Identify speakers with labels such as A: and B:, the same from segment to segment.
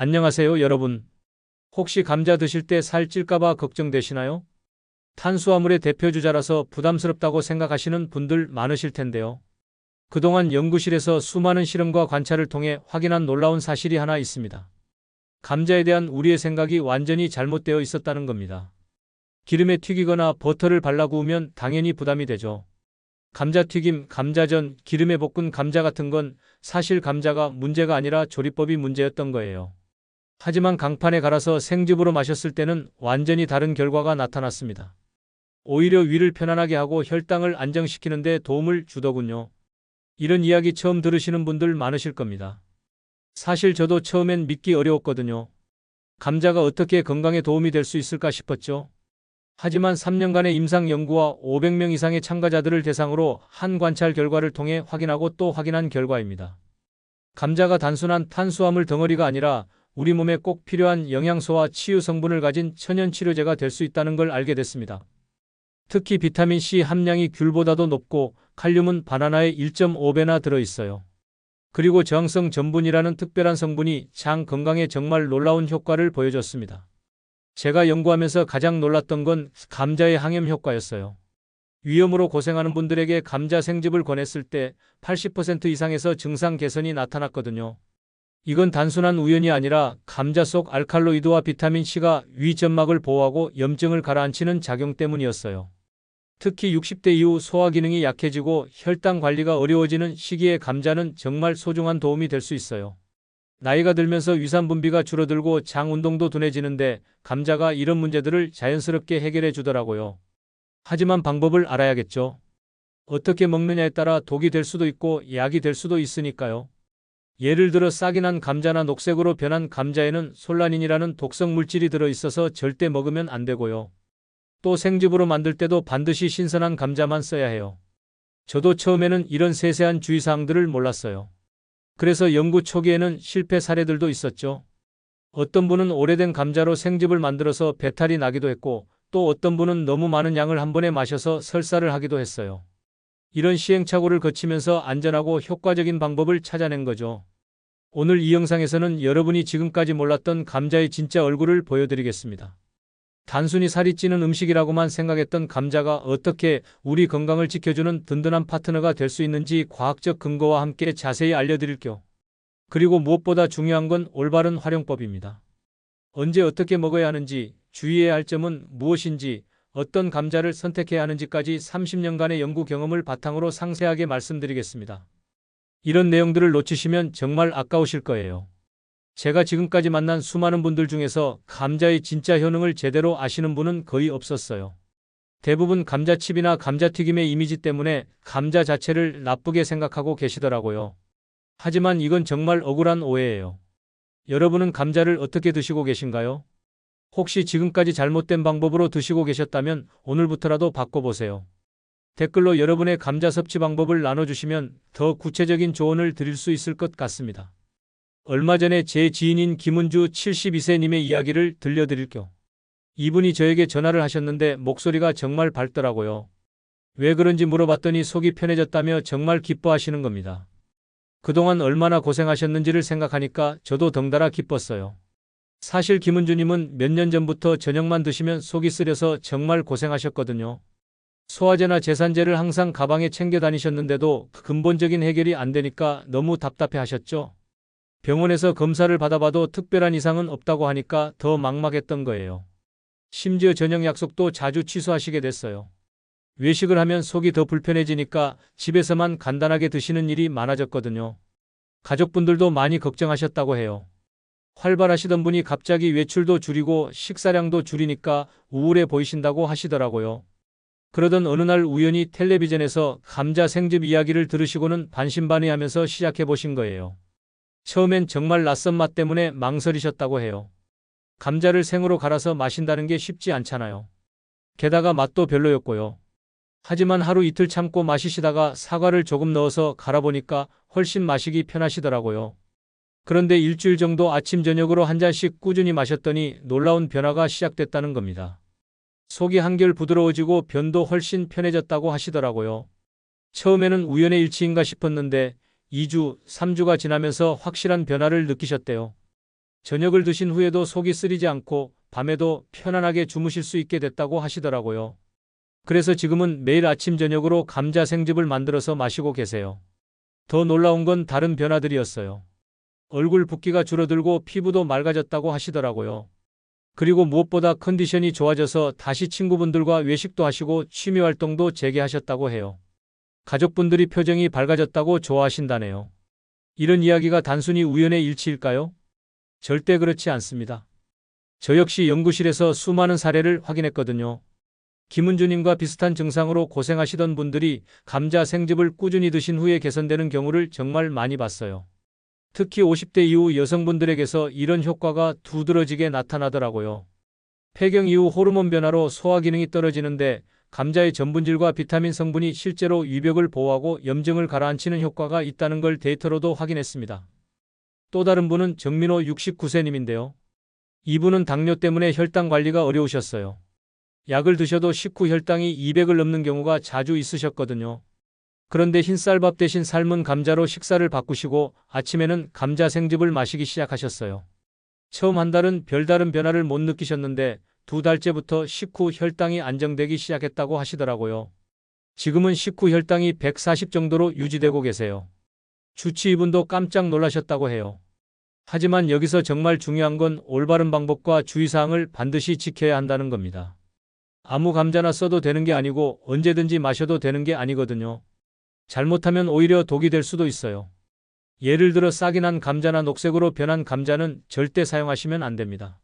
A: 안녕하세요, 여러분. 혹시 감자 드실 때 살찔까봐 걱정되시나요? 탄수화물의 대표 주자라서 부담스럽다고 생각하시는 분들 많으실 텐데요. 그동안 연구실에서 수많은 실험과 관찰을 통해 확인한 놀라운 사실이 하나 있습니다. 감자에 대한 우리의 생각이 완전히 잘못되어 있었다는 겁니다. 기름에 튀기거나 버터를 발라 구우면 당연히 부담이 되죠. 감자튀김, 감자전, 기름에 볶은 감자 같은 건 사실 감자가 문제가 아니라 조리법이 문제였던 거예요. 하지만 강판에 갈아서 생즙으로 마셨을 때는 완전히 다른 결과가 나타났습니다. 오히려 위를 편안하게 하고 혈당을 안정시키는 데 도움을 주더군요. 이런 이야기 처음 들으시는 분들 많으실 겁니다. 사실 저도 처음엔 믿기 어려웠거든요. 감자가 어떻게 건강에 도움이 될 수 있을까 싶었죠. 하지만 3년간의 임상 연구와 500명 이상의 참가자들을 대상으로 한 관찰 결과를 통해 확인하고 또 확인한 결과입니다. 감자가 단순한 탄수화물 덩어리가 아니라 우리 몸에 꼭 필요한 영양소와 치유 성분을 가진 천연 치료제가 될 수 있다는 걸 알게 됐습니다. 특히 비타민 C 함량이 귤보다도 높고 칼륨은 바나나의 1.5배나 들어 있어요. 그리고 저항성 전분이라는 특별한 성분이 장 건강에 정말 놀라운 효과를 보여줬습니다. 제가 연구하면서 가장 놀랐던 건 감자의 항염 효과였어요. 위염으로 고생하는 분들에게 감자 생즙을 권했을 때 80% 이상에서 증상 개선이 나타났거든요. 이건 단순한 우연이 아니라 감자 속 알칼로이드와 비타민 C가 위 점막을 보호하고 염증을 가라앉히는 작용 때문이었어요. 특히 60대 이후 소화 기능이 약해지고 혈당 관리가 어려워지는 시기에 감자는 정말 소중한 도움이 될 수 있어요. 나이가 들면서 위산 분비가 줄어들고 장 운동도 둔해지는데 감자가 이런 문제들을 자연스럽게 해결해 주더라고요. 하지만 방법을 알아야겠죠. 어떻게 먹느냐에 따라 독이 될 수도 있고 약이 될 수도 있으니까요. 예를 들어 싹이 난 감자나 녹색으로 변한 감자에는 솔라닌이라는 독성 물질이 들어 있어서 절대 먹으면 안 되고요. 또 생즙으로 만들 때도 반드시 신선한 감자만 써야 해요. 저도 처음에는 이런 세세한 주의사항들을 몰랐어요. 그래서 연구 초기에는 실패 사례들도 있었죠. 어떤 분은 오래된 감자로 생즙을 만들어서 배탈이 나기도 했고 또 어떤 분은 너무 많은 양을 한 번에 마셔서 설사를 하기도 했어요. 이런 시행착오를 거치면서 안전하고 효과적인 방법을 찾아낸 거죠. 오늘 이 영상에서는 여러분이 지금까지 몰랐던 감자의 진짜 얼굴을 보여드리겠습니다. 단순히 살이 찌는 음식이라고만 생각했던 감자가 어떻게 우리 건강을 지켜주는 든든한 파트너가 될 수 있는지 과학적 근거와 함께 자세히 알려드릴게요. 그리고 무엇보다 중요한 건 올바른 활용법입니다. 언제 어떻게 먹어야 하는지, 주의해야 할 점은 무엇인지, 어떤 감자를 선택해야 하는지까지 30년간의 연구 경험을 바탕으로 상세하게 말씀드리겠습니다. 이런 내용들을 놓치시면 정말 아까우실 거예요. 제가 지금까지 만난 수많은 분들 중에서 감자의 진짜 효능을 제대로 아시는 분은 거의 없었어요. 대부분 감자칩이나 감자튀김의 이미지 때문에 감자 자체를 나쁘게 생각하고 계시더라고요. 하지만 이건 정말 억울한 오해예요. 여러분은 감자를 어떻게 드시고 계신가요? 혹시 지금까지 잘못된 방법으로 드시고 계셨다면 오늘부터라도 바꿔보세요. 댓글로 여러분의 감자 섭취 방법을 나눠주시면 더 구체적인 조언을 드릴 수 있을 것 같습니다. 얼마 전에 제 지인인 김은주 72세님의 이야기를 들려드릴게요. 이분이 저에게 전화를 하셨는데 목소리가 정말 밝더라고요. 왜 그런지 물어봤더니 속이 편해졌다며 정말 기뻐하시는 겁니다. 그동안 얼마나 고생하셨는지를 생각하니까 저도 덩달아 기뻤어요. 사실 김은주님은 몇 년 전부터 저녁만 드시면 속이 쓰려서 정말 고생하셨거든요. 소화제나 제산제를 항상 가방에 챙겨 다니셨는데도 근본적인 해결이 안 되니까 너무 답답해 하셨죠. 병원에서 검사를 받아봐도 특별한 이상은 없다고 하니까 더 막막했던 거예요. 심지어 저녁 약속도 자주 취소하시게 됐어요. 외식을 하면 속이 더 불편해지니까 집에서만 간단하게 드시는 일이 많아졌거든요. 가족분들도 많이 걱정하셨다고 해요. 활발하시던 분이 갑자기 외출도 줄이고 식사량도 줄이니까 우울해 보이신다고 하시더라고요. 그러던 어느 날 우연히 텔레비전에서 감자 생즙 이야기를 들으시고는 반신반의하면서 시작해 보신 거예요. 처음엔 정말 낯선 맛 때문에 망설이셨다고 해요. 감자를 생으로 갈아서 마신다는 게 쉽지 않잖아요. 게다가 맛도 별로였고요. 하지만 하루 이틀 참고 마시시다가 사과를 조금 넣어서 갈아보니까 훨씬 마시기 편하시더라고요. 그런데 일주일 정도 아침 저녁으로 한 잔씩 꾸준히 마셨더니 놀라운 변화가 시작됐다는 겁니다. 속이 한결 부드러워지고 변도 훨씬 편해졌다고 하시더라고요. 처음에는 우연의 일치인가 싶었는데 2주, 3주가 지나면서 확실한 변화를 느끼셨대요. 저녁을 드신 후에도 속이 쓰리지 않고 밤에도 편안하게 주무실 수 있게 됐다고 하시더라고요. 그래서 지금은 매일 아침 저녁으로 감자 생즙을 만들어서 마시고 계세요. 더 놀라운 건 다른 변화들이었어요. 얼굴 붓기가 줄어들고 피부도 맑아졌다고 하시더라고요. 그리고 무엇보다 컨디션이 좋아져서 다시 친구분들과 외식도 하시고 취미 활동도 재개하셨다고 해요. 가족분들이 표정이 밝아졌다고 좋아하신다네요. 이런 이야기가 단순히 우연의 일치일까요? 절대 그렇지 않습니다. 저 역시 연구실에서 수많은 사례를 확인했거든요. 김은주님과 비슷한 증상으로 고생하시던 분들이 감자 생즙을 꾸준히 드신 후에 개선되는 경우를 정말 많이 봤어요. 특히 50대 이후 여성분들에게서 이런 효과가 두드러지게 나타나더라고요. 폐경 이후 호르몬 변화로 소화 기능이 떨어지는데 감자의 전분질과 비타민 성분이 실제로 위벽을 보호하고 염증을 가라앉히는 효과가 있다는 걸 데이터로도 확인했습니다. 또 다른 분은 정민호 69세님인데요. 이분은 당뇨 때문에 혈당 관리가 어려우셨어요. 약을 드셔도 식후 혈당이 200을 넘는 경우가 자주 있으셨거든요. 그런데 흰쌀밥 대신 삶은 감자로 식사를 바꾸시고 아침에는 감자 생즙을 마시기 시작하셨어요. 처음 한 달은 별다른 변화를 못 느끼셨는데 두 달째부터 식후 혈당이 안정되기 시작했다고 하시더라고요. 지금은 식후 혈당이 140 정도로 유지되고 계세요. 주치 이분도 깜짝 놀라셨다고 해요. 하지만 여기서 정말 중요한 건 올바른 방법과 주의사항을 반드시 지켜야 한다는 겁니다. 아무 감자나 써도 되는 게 아니고 언제든지 마셔도 되는 게 아니거든요. 잘못하면 오히려 독이 될 수도 있어요. 예를 들어 싹이 난 감자나 녹색으로 변한 감자는 절대 사용하시면 안 됩니다.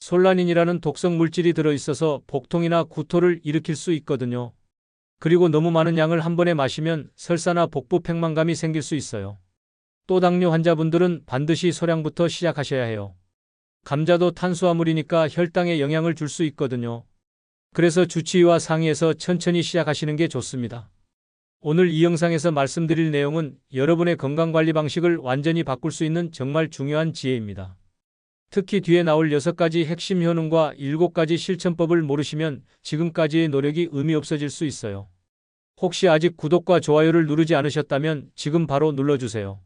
A: 솔라닌이라는 독성 물질이 들어있어서 복통이나 구토를 일으킬 수 있거든요. 그리고 너무 많은 양을 한 번에 마시면 설사나 복부 팽만감이 생길 수 있어요. 또 당뇨 환자분들은 반드시 소량부터 시작하셔야 해요. 감자도 탄수화물이니까 혈당에 영향을 줄 수 있거든요. 그래서 주치의와 상의해서 천천히 시작하시는 게 좋습니다. 오늘 이 영상에서 말씀드릴 내용은 여러분의 건강관리 방식을 완전히 바꿀 수 있는 정말 중요한 지혜입니다. 특히 뒤에 나올 6가지 핵심 효능과 7가지 실천법을 모르시면 지금까지의 노력이 의미 없어질 수 있어요. 혹시 아직 구독과 좋아요를 누르지 않으셨다면 지금 바로 눌러주세요.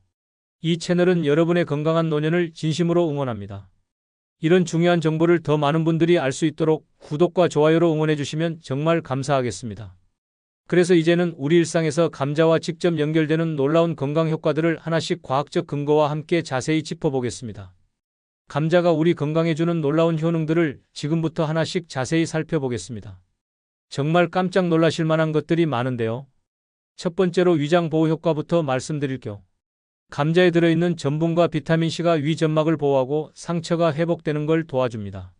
A: 이 채널은 여러분의 건강한 노년을 진심으로 응원합니다. 이런 중요한 정보를 더 많은 분들이 알 수 있도록 구독과 좋아요로 응원해 주시면 정말 감사하겠습니다. 그래서 이제는 우리 일상에서 감자와 직접 연결되는 놀라운 건강 효과들을 하나씩 과학적 근거와 함께 자세히 짚어보겠습니다. 감자가 우리 건강에 주는 놀라운 효능들을 지금부터 하나씩 자세히 살펴보겠습니다. 정말 깜짝 놀라실 만한 것들이 많은데요. 첫 번째로 위장 보호 효과부터 말씀드릴게요. 감자에 들어있는 전분과 비타민C가 위 점막을 보호하고 상처가 회복되는 걸 도와줍니다.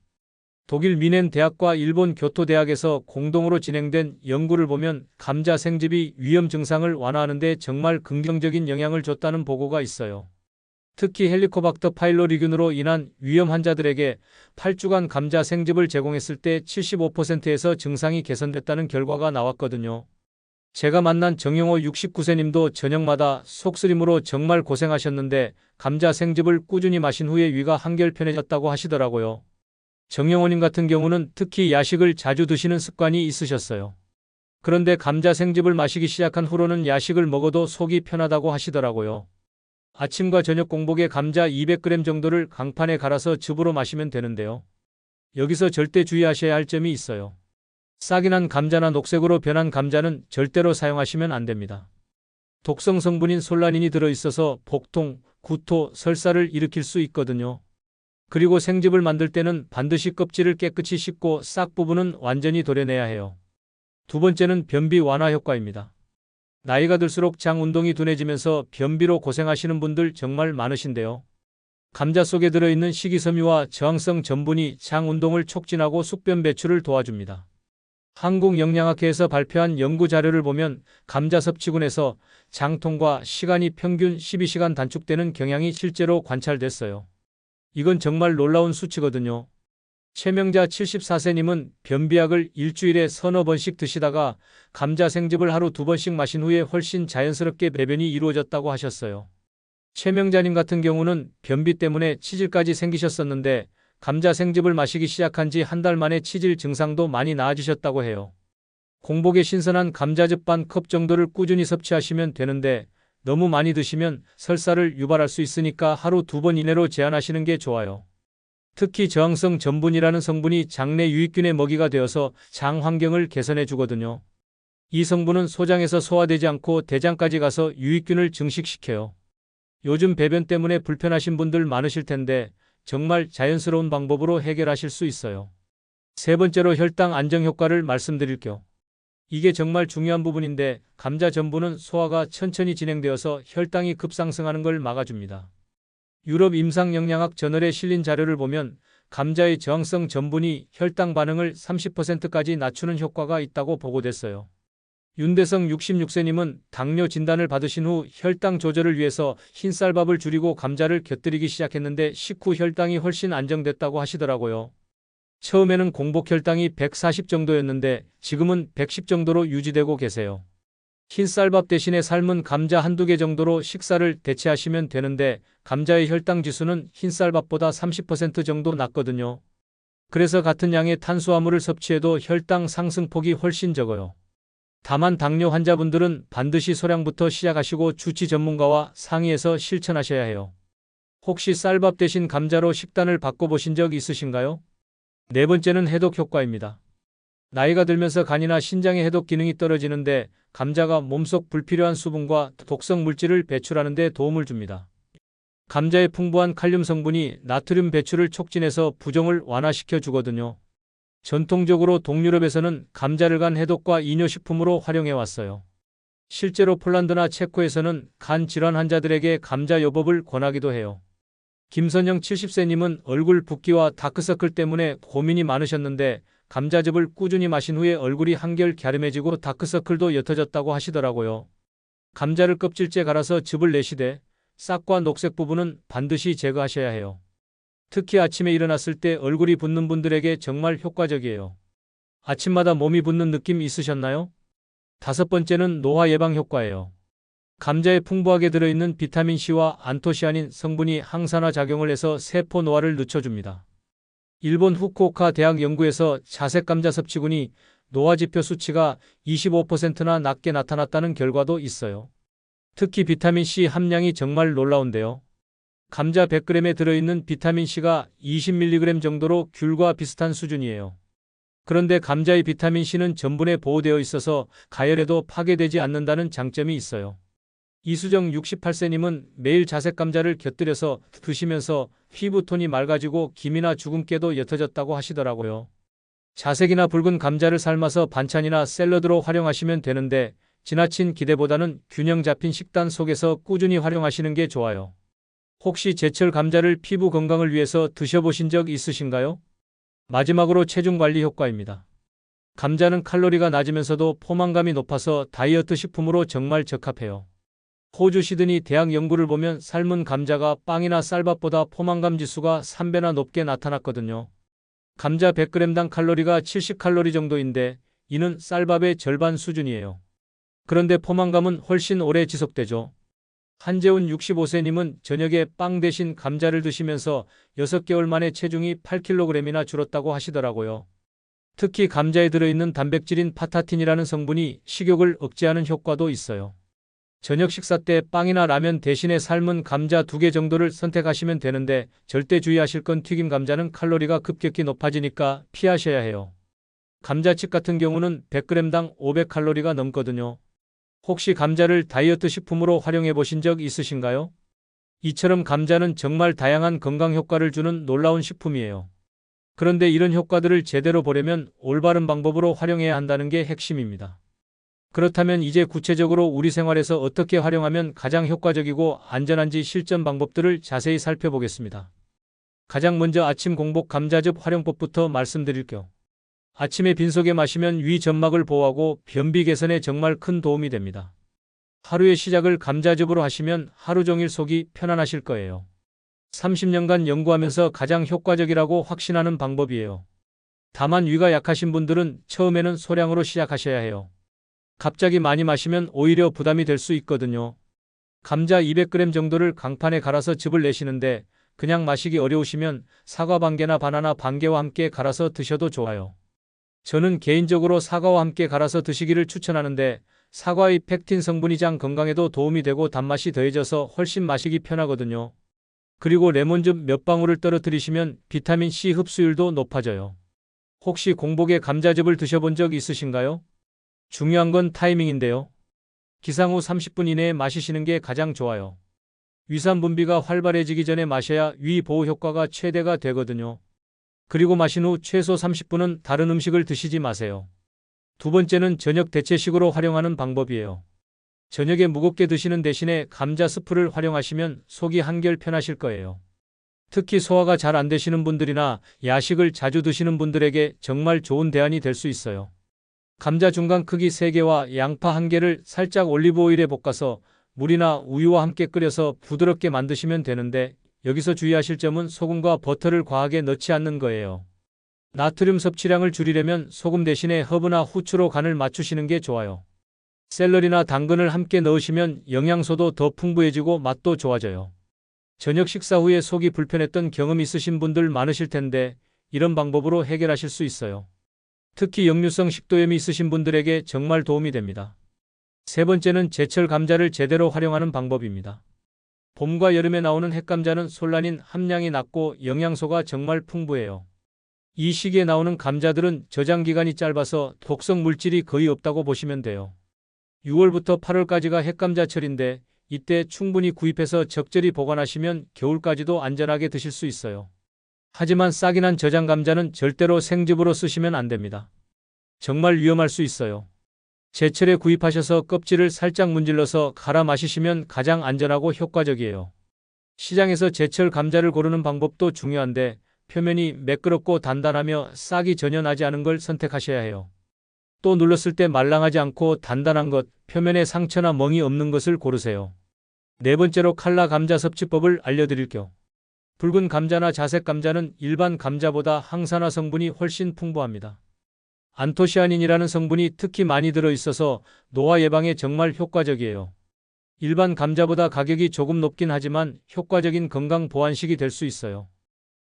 A: 독일 미넨 대학과 일본 교토 대학에서 공동으로 진행된 연구를 보면 감자 생즙이 위염 증상을 완화하는 데 정말 긍정적인 영향을 줬다는 보고가 있어요. 특히 헬리코박터 파일로리균으로 인한 위염 환자들에게 8주간 감자 생즙을 제공했을 때 75%에서 증상이 개선됐다는 결과가 나왔거든요. 제가 만난 정영호 69세님도 저녁마다 속쓰림으로 정말 고생하셨는데 감자 생즙을 꾸준히 마신 후에 위가 한결 편해졌다고 하시더라고요. 정영호님 같은 경우는 특히 야식을 자주 드시는 습관이 있으셨어요. 그런데 감자 생즙을 마시기 시작한 후로는 야식을 먹어도 속이 편하다고 하시더라고요. 아침과 저녁 공복에 감자 200g 정도를 강판에 갈아서 즙으로 마시면 되는데요. 여기서 절대 주의하셔야 할 점이 있어요. 싹이 난 감자나 녹색으로 변한 감자는 절대로 사용하시면 안 됩니다. 독성 성분인 솔라닌이 들어있어서 복통, 구토, 설사를 일으킬 수 있거든요. 그리고 생즙을 만들 때는 반드시 껍질을 깨끗이 씻고 싹 부분은 완전히 도려내야 해요. 두 번째는 변비 완화 효과입니다. 나이가 들수록 장 운동이 둔해지면서 변비로 고생하시는 분들 정말 많으신데요. 감자 속에 들어있는 식이섬유와 저항성 전분이 장 운동을 촉진하고 숙변 배출을 도와줍니다. 한국영양학회에서 발표한 연구 자료를 보면 감자 섭취군에서 장통과 시간이 평균 12시간 단축되는 경향이 실제로 관찰됐어요. 이건 정말 놀라운 수치거든요. 최명자 74세님은 변비약을 일주일에 서너 번씩 드시다가 감자 생즙을 하루 두 번씩 마신 후에 훨씬 자연스럽게 배변이 이루어졌다고 하셨어요. 최명자님 같은 경우는 변비 때문에 치질까지 생기셨었는데 감자 생즙을 마시기 시작한 지 한 달 만에 치질 증상도 많이 나아지셨다고 해요. 공복에 신선한 감자즙 반 컵 정도를 꾸준히 섭취하시면 되는데 너무 많이 드시면 설사를 유발할 수 있으니까 하루 두 번 이내로 제한하시는 게 좋아요. 특히 저항성 전분이라는 성분이 장내 유익균의 먹이가 되어서 장 환경을 개선해 주거든요. 이 성분은 소장에서 소화되지 않고 대장까지 가서 유익균을 증식시켜요. 요즘 배변 때문에 불편하신 분들 많으실 텐데 정말 자연스러운 방법으로 해결하실 수 있어요. 세 번째로 혈당 안정 효과를 말씀드릴게요. 이게 정말 중요한 부분인데 감자 전분은 소화가 천천히 진행되어서 혈당이 급상승하는 걸 막아줍니다. 유럽 임상영양학 저널에 실린 자료를 보면 감자의 저항성 전분이 혈당 반응을 30%까지 낮추는 효과가 있다고 보고됐어요. 윤대성 66세님은 당뇨 진단을 받으신 후 혈당 조절을 위해서 흰쌀밥을 줄이고 감자를 곁들이기 시작했는데 식후 혈당이 훨씬 안정됐다고 하시더라고요. 처음에는 공복 혈당이 140 정도였는데 지금은 110 정도로 유지되고 계세요. 흰쌀밥 대신에 삶은 감자 한두 개 정도로 식사를 대체하시면 되는데 감자의 혈당 지수는 흰쌀밥보다 30% 정도 낮거든요. 그래서 같은 양의 탄수화물을 섭취해도 혈당 상승폭이 훨씬 적어요. 다만 당뇨 환자분들은 반드시 소량부터 시작하시고 주치 전문가와 상의해서 실천하셔야 해요. 혹시 쌀밥 대신 감자로 식단을 바꿔보신 적 있으신가요? 네 번째는 해독 효과입니다. 나이가 들면서 간이나 신장의 해독 기능이 떨어지는데 감자가 몸속 불필요한 수분과 독성 물질을 배출하는 데 도움을 줍니다. 감자의 풍부한 칼륨 성분이 나트륨 배출을 촉진해서 부종을 완화시켜 주거든요. 전통적으로 동유럽에서는 감자를 간 해독과 이뇨식품으로 활용해 왔어요. 실제로 폴란드나 체코에서는 간 질환 환자들에게 감자 요법을 권하기도 해요. 김선영 70세님은 얼굴 붓기와 다크서클 때문에 고민이 많으셨는데 감자즙을 꾸준히 마신 후에 얼굴이 한결 갸름해지고 다크서클도 옅어졌다고 하시더라고요. 감자를 껍질째 갈아서 즙을 내시되 싹과 녹색 부분은 반드시 제거하셔야 해요. 특히 아침에 일어났을 때 얼굴이 붓는 분들에게 정말 효과적이에요. 아침마다 몸이 붓는 느낌 있으셨나요? 다섯 번째는 노화 예방 효과예요. 감자에 풍부하게 들어있는 비타민C와 안토시아닌 성분이 항산화 작용을 해서 세포 노화를 늦춰줍니다. 일본 후쿠오카 대학 연구에서 자색 감자 섭취군이 노화 지표 수치가 25%나 낮게 나타났다는 결과도 있어요. 특히 비타민C 함량이 정말 놀라운데요. 감자 100g에 들어있는 비타민C가 20mg 정도로 귤과 비슷한 수준이에요. 그런데 감자의 비타민C는 전분에 보호되어 있어서 가열해도 파괴되지 않는다는 장점이 있어요. 이수정 68세님은 매일 자색 감자를 곁들여서 드시면서 피부톤이 맑아지고 김이나 주근깨도 옅어졌다고 하시더라고요. 자색이나 붉은 감자를 삶아서 반찬이나 샐러드로 활용하시면 되는데 지나친 기대보다는 균형 잡힌 식단 속에서 꾸준히 활용하시는 게 좋아요. 혹시 제철 감자를 피부 건강을 위해서 드셔보신 적 있으신가요? 마지막으로 체중 관리 효과입니다. 감자는 칼로리가 낮으면서도 포만감이 높아서 다이어트 식품으로 정말 적합해요. 호주 시드니 대학 연구를 보면 삶은 감자가 빵이나 쌀밥보다 포만감 지수가 3배나 높게 나타났거든요. 감자 100g당 칼로리가 70칼로리 정도인데 이는 쌀밥의 절반 수준이에요. 그런데 포만감은 훨씬 오래 지속되죠. 한재훈 65세님은 저녁에 빵 대신 감자를 드시면서 6개월 만에 체중이 8kg이나 줄었다고 하시더라고요. 특히 감자에 들어있는 단백질인 파타틴이라는 성분이 식욕을 억제하는 효과도 있어요. 저녁 식사 때 빵이나 라면 대신에 삶은 감자 두 개 정도를 선택하시면 되는데 절대 주의하실 건 튀김 감자는 칼로리가 급격히 높아지니까 피하셔야 해요. 감자칩 같은 경우는 100g당 500칼로리가 넘거든요. 혹시 감자를 다이어트 식품으로 활용해 보신 적 있으신가요? 이처럼 감자는 정말 다양한 건강 효과를 주는 놀라운 식품이에요. 그런데 이런 효과들을 제대로 보려면 올바른 방법으로 활용해야 한다는 게 핵심입니다. 그렇다면 이제 구체적으로 우리 생활에서 어떻게 활용하면 가장 효과적이고 안전한지 실전 방법들을 자세히 살펴보겠습니다. 가장 먼저 아침 공복 감자즙 활용법부터 말씀드릴게요. 아침에 빈속에 마시면 위 점막을 보호하고 변비 개선에 정말 큰 도움이 됩니다. 하루의 시작을 감자즙으로 하시면 하루 종일 속이 편안하실 거예요. 30년간 연구하면서 가장 효과적이라고 확신하는 방법이에요. 다만 위가 약하신 분들은 처음에는 소량으로 시작하셔야 해요. 갑자기 많이 마시면 오히려 부담이 될 수 있거든요. 감자 200g 정도를 강판에 갈아서 즙을 내시는데 그냥 마시기 어려우시면 사과 반개나 바나나 반개와 함께 갈아서 드셔도 좋아요. 저는 개인적으로 사과와 함께 갈아서 드시기를 추천하는데 사과의 팩틴 성분이 장 건강에도 도움이 되고 단맛이 더해져서 훨씬 마시기 편하거든요. 그리고 레몬즙 몇 방울을 떨어뜨리시면 비타민 C 흡수율도 높아져요. 혹시 공복에 감자즙을 드셔본 적 있으신가요? 중요한 건 타이밍인데요. 기상 후 30분 이내에 마시시는 게 가장 좋아요. 위산 분비가 활발해지기 전에 마셔야 위 보호 효과가 최대가 되거든요. 그리고 마신 후 최소 30분은 다른 음식을 드시지 마세요. 두 번째는 저녁 대체식으로 활용하는 방법이에요. 저녁에 무겁게 드시는 대신에 감자 스프를 활용하시면 속이 한결 편하실 거예요. 특히 소화가 잘 안 되시는 분들이나 야식을 자주 드시는 분들에게 정말 좋은 대안이 될 수 있어요. 감자 중간 크기 3개와 양파 1개를 살짝 올리브 오일에 볶아서 물이나 우유와 함께 끓여서 부드럽게 만드시면 되는데 여기서 주의하실 점은 소금과 버터를 과하게 넣지 않는 거예요. 나트륨 섭취량을 줄이려면 소금 대신에 허브나 후추로 간을 맞추시는 게 좋아요. 샐러리나 당근을 함께 넣으시면 영양소도 더 풍부해지고 맛도 좋아져요. 저녁 식사 후에 속이 불편했던 경험 있으신 분들 많으실 텐데 이런 방법으로 해결하실 수 있어요. 특히 역류성 식도염이 있으신 분들에게 정말 도움이 됩니다. 세 번째는 제철 감자를 제대로 활용하는 방법입니다. 봄과 여름에 나오는 햇감자는 솔라닌 함량이 낮고 영양소가 정말 풍부해요. 이 시기에 나오는 감자들은 저장 기간이 짧아서 독성 물질이 거의 없다고 보시면 돼요. 6월부터 8월까지가 햇감자철인데 이때 충분히 구입해서 적절히 보관하시면 겨울까지도 안전하게 드실 수 있어요. 하지만 싹이 난 저장 감자는 절대로 생즙으로 쓰시면 안 됩니다. 정말 위험할 수 있어요. 제철에 구입하셔서 껍질을 살짝 문질러서 갈아 마시시면 가장 안전하고 효과적이에요. 시장에서 제철 감자를 고르는 방법도 중요한데 표면이 매끄럽고 단단하며 싹이 전혀 나지 않은 걸 선택하셔야 해요. 또 눌렀을 때 말랑하지 않고 단단한 것, 표면에 상처나 멍이 없는 것을 고르세요. 네 번째로 칼라 감자 섭취법을 알려드릴게요. 붉은 감자나 자색 감자는 일반 감자보다 항산화 성분이 훨씬 풍부합니다. 안토시아닌이라는 성분이 특히 많이 들어있어서 노화 예방에 정말 효과적이에요. 일반 감자보다 가격이 조금 높긴 하지만 효과적인 건강 보완식이 될 수 있어요.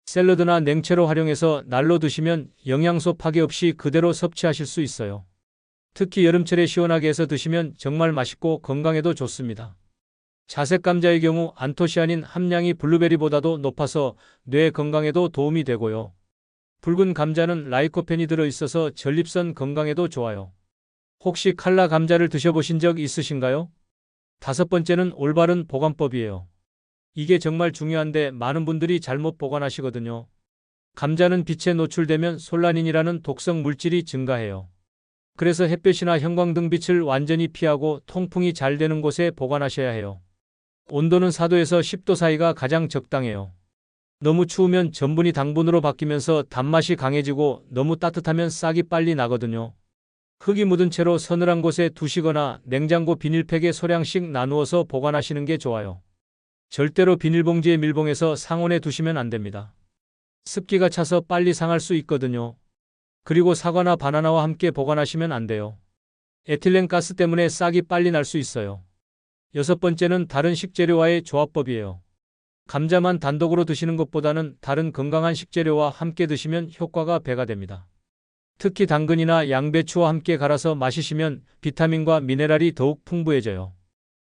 A: 샐러드나 냉채로 활용해서 날로 드시면 영양소 파괴 없이 그대로 섭취하실 수 있어요. 특히 여름철에 시원하게 해서 드시면 정말 맛있고 건강에도 좋습니다. 자색 감자의 경우 안토시아닌 함량이 블루베리보다도 높아서 뇌 건강에도 도움이 되고요. 붉은 감자는 라이코펜이 들어있어서 전립선 건강에도 좋아요. 혹시 칼라 감자를 드셔보신 적 있으신가요? 다섯 번째는 올바른 보관법이에요. 이게 정말 중요한데 많은 분들이 잘못 보관하시거든요. 감자는 빛에 노출되면 솔라닌이라는 독성 물질이 증가해요. 그래서 햇볕이나 형광등 빛을 완전히 피하고 통풍이 잘 되는 곳에 보관하셔야 해요. 온도는 4도에서 10도 사이가 가장 적당해요. 너무 추우면 전분이 당분으로 바뀌면서 단맛이 강해지고 너무 따뜻하면 싹이 빨리 나거든요. 흙이 묻은 채로 서늘한 곳에 두시거나 냉장고 비닐팩에 소량씩 나누어서 보관하시는 게 좋아요. 절대로 비닐봉지에 밀봉해서 상온에 두시면 안 됩니다. 습기가 차서 빨리 상할 수 있거든요. 그리고 사과나 바나나와 함께 보관하시면 안 돼요. 에틸렌 가스 때문에 싹이 빨리 날 수 있어요. 여섯 번째는 다른 식재료와의 조합법이에요. 감자만 단독으로 드시는 것보다는 다른 건강한 식재료와 함께 드시면 효과가 배가 됩니다. 특히 당근이나 양배추와 함께 갈아서 마시시면 비타민과 미네랄이 더욱 풍부해져요.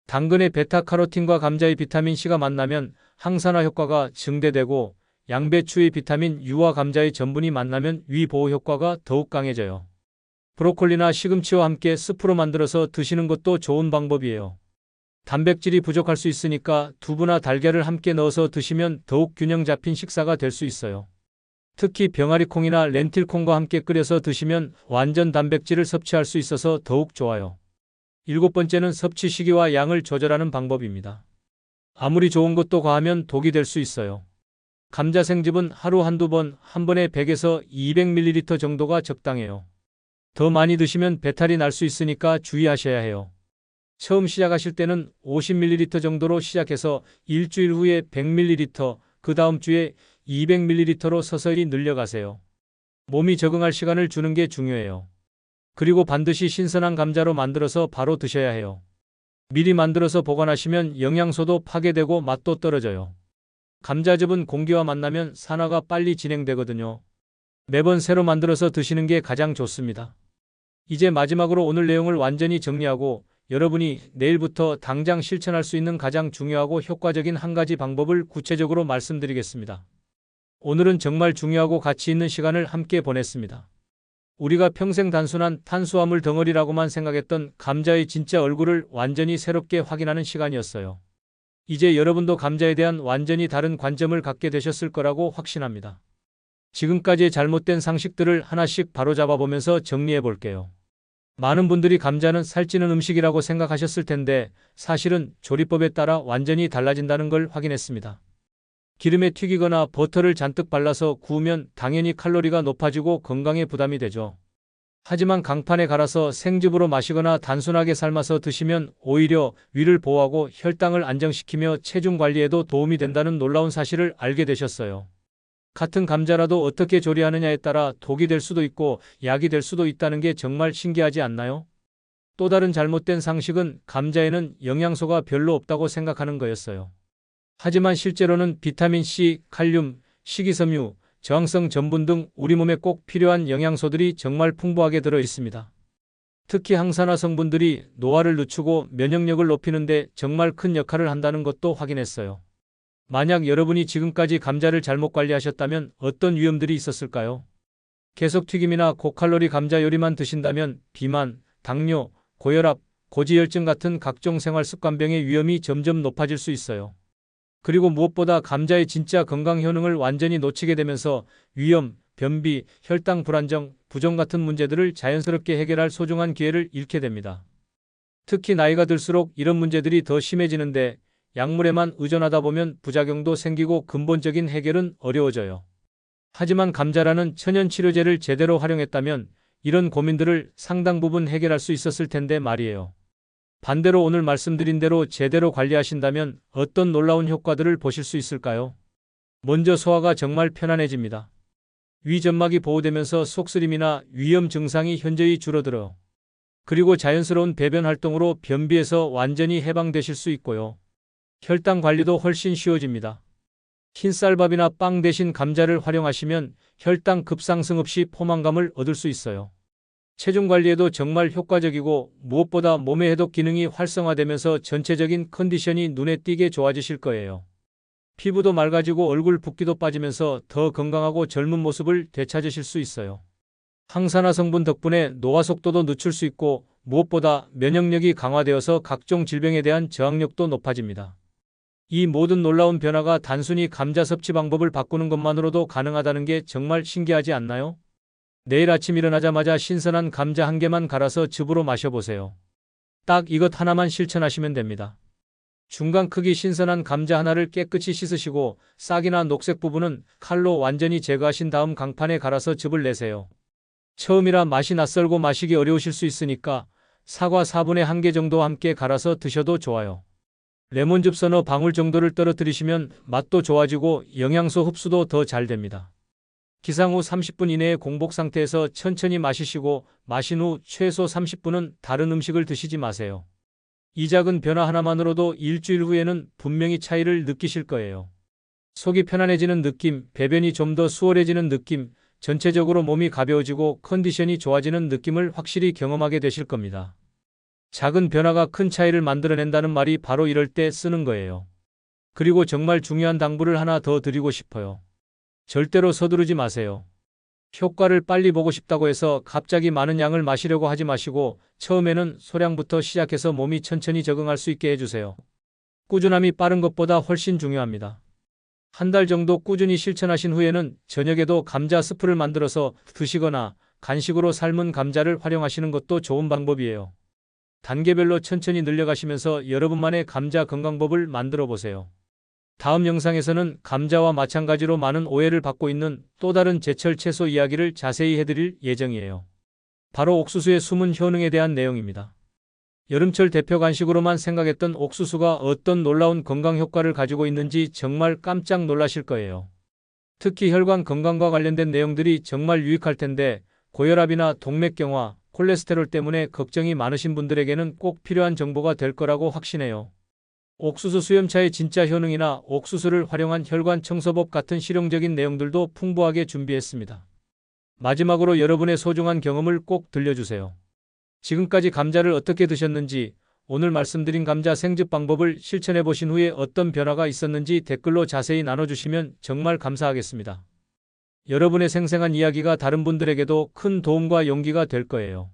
A: 당근의 베타카로틴과 감자의 비타민 C가 만나면 항산화 효과가 증대되고 양배추의 비타민 U와 감자의 전분이 만나면 위 보호 효과가 더욱 강해져요. 브로콜리나 시금치와 함께 스프로 만들어서 드시는 것도 좋은 방법이에요. 단백질이 부족할 수 있으니까 두부나 달걀을 함께 넣어서 드시면 더욱 균형 잡힌 식사가 될 수 있어요. 특히 병아리콩이나 렌틸콩과 함께 끓여서 드시면 완전 단백질을 섭취할 수 있어서 더욱 좋아요. 일곱 번째는 섭취 시기와 양을 조절하는 방법입니다. 아무리 좋은 것도 과하면 독이 될 수 있어요. 감자 생즙은 하루 한두 번, 한 번에 100에서 200ml 정도가 적당해요. 더 많이 드시면 배탈이 날 수 있으니까 주의하셔야 해요. 처음 시작하실 때는 50ml 정도로 시작해서 일주일 후에 100ml, 그 다음 주에 200ml로 서서히 늘려가세요. 몸이 적응할 시간을 주는 게 중요해요. 그리고 반드시 신선한 감자로 만들어서 바로 드셔야 해요. 미리 만들어서 보관하시면 영양소도 파괴되고 맛도 떨어져요. 감자즙은 공기와 만나면 산화가 빨리 진행되거든요. 매번 새로 만들어서 드시는 게 가장 좋습니다. 이제 마지막으로 오늘 내용을 완전히 정리하고 여러분이 내일부터 당장 실천할 수 있는 가장 중요하고 효과적인 한 가지 방법을 구체적으로 말씀드리겠습니다. 오늘은 정말 중요하고 가치 있는 시간을 함께 보냈습니다. 우리가 평생 단순한 탄수화물 덩어리라고만 생각했던 감자의 진짜 얼굴을 완전히 새롭게 확인하는 시간이었어요. 이제 여러분도 감자에 대한 완전히 다른 관점을 갖게 되셨을 거라고 확신합니다. 지금까지의 잘못된 상식들을 하나씩 바로잡아 보면서 정리해 볼게요. 많은 분들이 감자는 살찌는 음식이라고 생각하셨을 텐데 사실은 조리법에 따라 완전히 달라진다는 걸 확인했습니다. 기름에 튀기거나 버터를 잔뜩 발라서 구우면 당연히 칼로리가 높아지고 건강에 부담이 되죠. 하지만 강판에 갈아서 생즙으로 마시거나 단순하게 삶아서 드시면 오히려 위를 보호하고 혈당을 안정시키며 체중 관리에도 도움이 된다는 놀라운 사실을 알게 되셨어요. 같은 감자라도 어떻게 조리하느냐에 따라 독이 될 수도 있고 약이 될 수도 있다는 게 정말 신기하지 않나요? 또 다른 잘못된 상식은 감자에는 영양소가 별로 없다고 생각하는 거였어요. 하지만 실제로는 비타민 C, 칼륨, 식이섬유, 저항성 전분 등 우리 몸에 꼭 필요한 영양소들이 정말 풍부하게 들어 있습니다. 특히 항산화 성분들이 노화를 늦추고 면역력을 높이는데 정말 큰 역할을 한다는 것도 확인했어요. 만약 여러분이 지금까지 감자를 잘못 관리하셨다면 어떤 위험들이 있었을까요? 계속 튀김이나 고칼로리 감자 요리만 드신다면 비만, 당뇨, 고혈압, 고지혈증 같은 각종 생활 습관병의 위험이 점점 높아질 수 있어요. 그리고 무엇보다 감자의 진짜 건강 효능을 완전히 놓치게 되면서 위염, 변비, 혈당 불안정, 부종 같은 문제들을 자연스럽게 해결할 소중한 기회를 잃게 됩니다. 특히 나이가 들수록 이런 문제들이 더 심해지는데 약물에만 의존하다 보면 부작용도 생기고 근본적인 해결은 어려워져요. 하지만 감자라는 천연 치료제를 제대로 활용했다면 이런 고민들을 상당 부분 해결할 수 있었을 텐데 말이에요. 반대로 오늘 말씀드린 대로 제대로 관리하신다면 어떤 놀라운 효과들을 보실 수 있을까요? 먼저 소화가 정말 편안해집니다. 위점막이 보호되면서 속쓰림이나 위염 증상이 현저히 줄어들어요. 그리고 자연스러운 배변 활동으로 변비에서 완전히 해방되실 수 있고요. 혈당 관리도 훨씬 쉬워집니다. 흰쌀밥이나 빵 대신 감자를 활용하시면 혈당 급상승 없이 포만감을 얻을 수 있어요. 체중 관리에도 정말 효과적이고 무엇보다 몸의 해독 기능이 활성화되면서 전체적인 컨디션이 눈에 띄게 좋아지실 거예요. 피부도 맑아지고 얼굴 붓기도 빠지면서 더 건강하고 젊은 모습을 되찾으실 수 있어요. 항산화 성분 덕분에 노화 속도도 늦출 수 있고 무엇보다 면역력이 강화되어서 각종 질병에 대한 저항력도 높아집니다. 이 모든 놀라운 변화가 단순히 감자 섭취 방법을 바꾸는 것만으로도 가능하다는 게 정말 신기하지 않나요? 내일 아침 일어나자마자 신선한 감자 한 개만 갈아서 즙으로 마셔보세요. 딱 이것 하나만 실천하시면 됩니다. 중간 크기 신선한 감자 하나를 깨끗이 씻으시고 싹이나 녹색 부분은 칼로 완전히 제거하신 다음 강판에 갈아서 즙을 내세요. 처음이라 맛이 낯설고 마시기 어려우실 수 있으니까 사과 4분의 1개 정도 함께 갈아서 드셔도 좋아요. 레몬즙 서너 방울 정도를 떨어뜨리시면 맛도 좋아지고 영양소 흡수도 더 잘 됩니다. 기상 후 30분 이내에 공복 상태에서 천천히 마시시고 마신 후 최소 30분은 다른 음식을 드시지 마세요. 이 작은 변화 하나만으로도 일주일 후에는 분명히 차이를 느끼실 거예요. 속이 편안해지는 느낌, 배변이 좀 더 수월해지는 느낌, 전체적으로 몸이 가벼워지고 컨디션이 좋아지는 느낌을 확실히 경험하게 되실 겁니다. 작은 변화가 큰 차이를 만들어낸다는 말이 바로 이럴 때 쓰는 거예요. 그리고 정말 중요한 당부를 하나 더 드리고 싶어요. 절대로 서두르지 마세요. 효과를 빨리 보고 싶다고 해서 갑자기 많은 양을 마시려고 하지 마시고 처음에는 소량부터 시작해서 몸이 천천히 적응할 수 있게 해주세요. 꾸준함이 빠른 것보다 훨씬 중요합니다. 한 달 정도 꾸준히 실천하신 후에는 저녁에도 감자 스프를 만들어서 드시거나 간식으로 삶은 감자를 활용하시는 것도 좋은 방법이에요. 단계별로 천천히 늘려가시면서 여러분만의 감자 건강법을 만들어 보세요. 다음 영상에서는 감자와 마찬가지로 많은 오해를 받고 있는 또 다른 제철 채소 이야기를 자세히 해드릴 예정이에요. 바로 옥수수의 숨은 효능에 대한 내용입니다. 여름철 대표 간식으로만 생각했던 옥수수가 어떤 놀라운 건강 효과를 가지고 있는지 정말 깜짝 놀라실 거예요. 특히 혈관 건강과 관련된 내용들이 정말 유익할 텐데 고혈압이나 동맥경화, 콜레스테롤 때문에 걱정이 많으신 분들에게는 꼭 필요한 정보가 될 거라고 확신해요. 옥수수 수염차의 진짜 효능이나 옥수수를 활용한 혈관 청소법 같은 실용적인 내용들도 풍부하게 준비했습니다. 마지막으로 여러분의 소중한 경험을 꼭 들려주세요. 지금까지 감자를 어떻게 드셨는지, 오늘 말씀드린 감자 생즙 방법을 실천해 보신 후에 어떤 변화가 있었는지 댓글로 자세히 나눠주시면 정말 감사하겠습니다. 여러분의 생생한 이야기가 다른 분들에게도 큰 도움과 용기가 될 거예요.